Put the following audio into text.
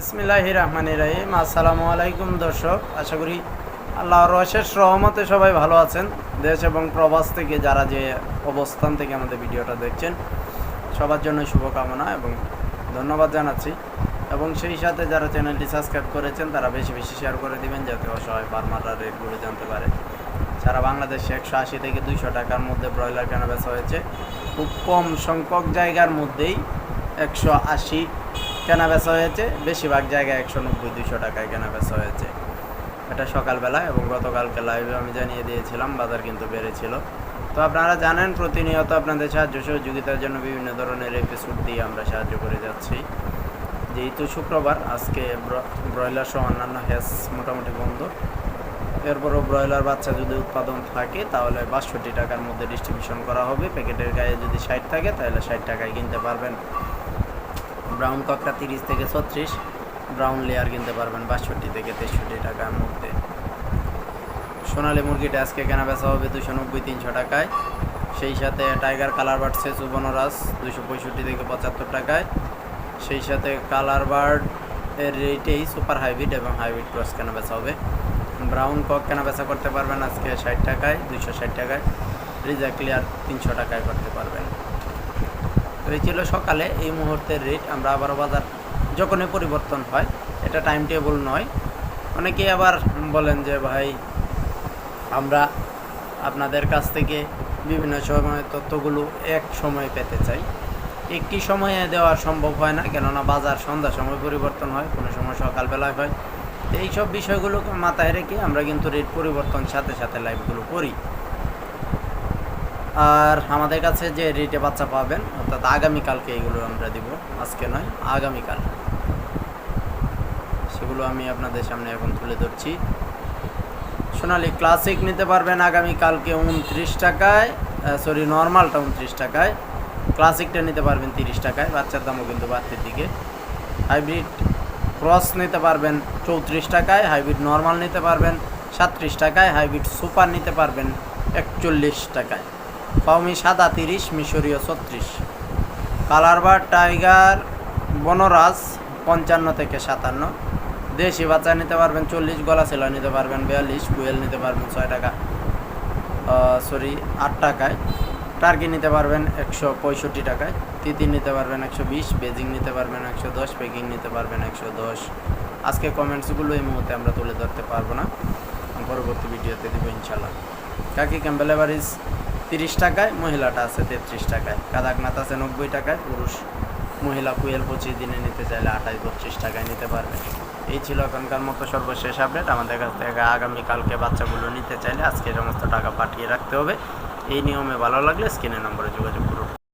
বিসমিল্লাহ রহমান রাহিম। আসসালামু আলাইকুম দর্শক, আশা করি আল্লাহর অশেষ রহমতে সবাই ভালো আছেন। দেশ এবং প্রবাস থেকে যারা যে অবস্থান থেকে আমাদের ভিডিওটা দেখছেন, সবার জন্য শুভকামনা এবং ধন্যবাদ জানাচ্ছি। এবং সেই সাথে যারা চ্যানেলটি সাবস্ক্রাইব করেছেন, তারা বেশি বেশি শেয়ার করে দিবেন, যাতে অসহায় ফার্মাররা রেটগুলো জানতে পারে। সারা বাংলাদেশে একশো আশি থেকে দুইশো টাকার মধ্যে ব্রয়লার কেনা বেচা হয়েছে। খুব কম সংখ্যক জায়গার মধ্যেই একশো আশি কেনা বেচা হয়েছে। বেশিরভাগ জায়গায় একশো নব্বই দুশো টাকায় কেনা বেচা হয়েছে। এটা সকালবেলা এবং গতকালকে লাইভে আমি জানিয়ে দিয়েছিলাম, বাজার কিন্তু বেড়েছিল। তো আপনারা জানেন, প্রতিনিয়ত আপনাদের সাহায্য সহযোগিতার জন্য বিভিন্ন ধরনের এপিসোড দিয়ে আমরা সাহায্য করে যাচ্ছি। যেহেতু শুক্রবার, আজকে ব্র- ব্রয়লার সহ অন্যান্য হ্যাস মোটামুটি বন্ধ। এরপরও ব্রয়লার বাচ্চা যদি উৎপাদন থাকে, তাহলে বাষট্টি টাকার মধ্যে ডিস্ট্রিবিউশন করা হবে। প্যাকেটের গায়ে যদি ষাট থাকে, তাহলে ষাট টাকায় কিনতে পারবেন। ব্রাউন ককটা তিরিশ থেকে ছত্রিশ, ব্রাউন লেয়ার কিনতে পারবেন বাষট্টি থেকে তেষট্টি টাকার মধ্যে। সোনালী মুরগিটা আজকে কেনা বেচা হবে দুশো নব্বই, তিনশো টাকায়। সেই সাথে টাইগার কালার বার্ড সে সুবর্ণরাজ দুশো পঁয়ষট্টি থেকে পঁচাত্তর টাকায়। সেই সাথে কালার বার্ড এর রেটেই সুপার হাইব্রিড এবং হাইব্রিড ক্রস কেনা বেচা হবে। ব্রাউন কক কেনা বেচা করতে পারবেন আজকে ষাট টাকায়, দুইশো ষাট টাকায়। রিজা ক্লিয়ার তিনশো টাকায় করতে পারবেন। তো এই ছিল সকালে, এই মুহূর্তের রেট আমরা আবারও বাজার যখনই পরিবর্তন হয়, এটা টাইম টেবল নয়। অনেকেই আবার বলেন যে, ভাই, আমরা আপনাদের কাছ থেকে বিভিন্ন সময় তথ্যগুলো এক সময় পেতে চাই। একটি সময়ে দেওয়া সম্ভব হয় না, কেননা বাজার সন্ধ্যা সময় পরিবর্তন হয়, কোনো সময় সকালবেলায় হয়। তো এইসব বিষয়গুলোকে মাথায় রেখে আমরা কিন্তু রেট পরিবর্তন সাথে সাথে লাইভগুলো করি। আর আমাদের কাছে যে রেটে বাচ্চা পাবেন, অর্থাৎ আগামীকালকে এগুলো আমরা দিব। আজকে নয়, আগামীকাল। সেগুলো আমি আপনাদের সামনে এখন তুলে ধরছি। সোনালি ক্লাসিক নিতে পারবেন আগামীকালকে উনত্রিশ টাকায় সরি নর্মালটা উনত্রিশ টাকায়। ক্লাসিকটা নিতে পারবেন তিরিশ টাকায়, বাচ্চার দামও কিন্তু বাড়তির দিকে। হাইব্রিড ক্রস নিতে পারবেন চৌত্রিশ টাকায়, হাইব্রিড নর্মাল নিতে পারবেন সাতত্রিশ টাকায়, হাইব্রিড সুপার নিতে পারবেন একচল্লিশ টাকায়। পাউমি সাদা তিরিশ, মিশরীয় ছত্রিশ। কালারবার টাইগার, বনরাজ পঞ্চান্ন থেকে সাতান্ন। দেশি বাচ্চা নিতে পারবেন চল্লিশ, গলা সেলা নিতে পারবেন বিয়াল্লিশ কুয়েল নিতে পারবেন ছয় টাকা। সরি আট টাকায়। টার্কি নিতে পারবেন একশো পঁয়ষট্টি টাকায়। তিতি নিতে পারবেন একশো বিশ, বেজিং নিতে পারবেন একশো দশ, পেকিং নিতে পারবেন একশো দশ। আজকে কমেন্টসগুলো এই মুহূর্তে আমরা তুলে ধরতে পারব না। পরবর্তী ভিডিওতে দেবো ইনশাল্লাহ কাকি ক্যাম্বেল এভারেজ। তিরিশ টাকায়, মহিলাটা আছে তেত্রিশ টাকায়। কাদাকনাথ আছে নব্বই টাকায়, পুরুষ মহিলা কুয়েল পঁচিশ দিনে নিতে চাইলে আঠাশ, বত্রিশ টাকায় নিতে পারবে। এই ছিল এখনকার মতো সর্বশেষ আপডেট। আমাদের কাছ থেকে আগামীকালকে বাচ্চাগুলো নিতে চাইলে আজকে সমস্ত টাকা পাঠিয়ে রাখতে হবে। এই নিয়মে ভালো লাগলে স্ক্রিনের নম্বরে যোগাযোগ করুন।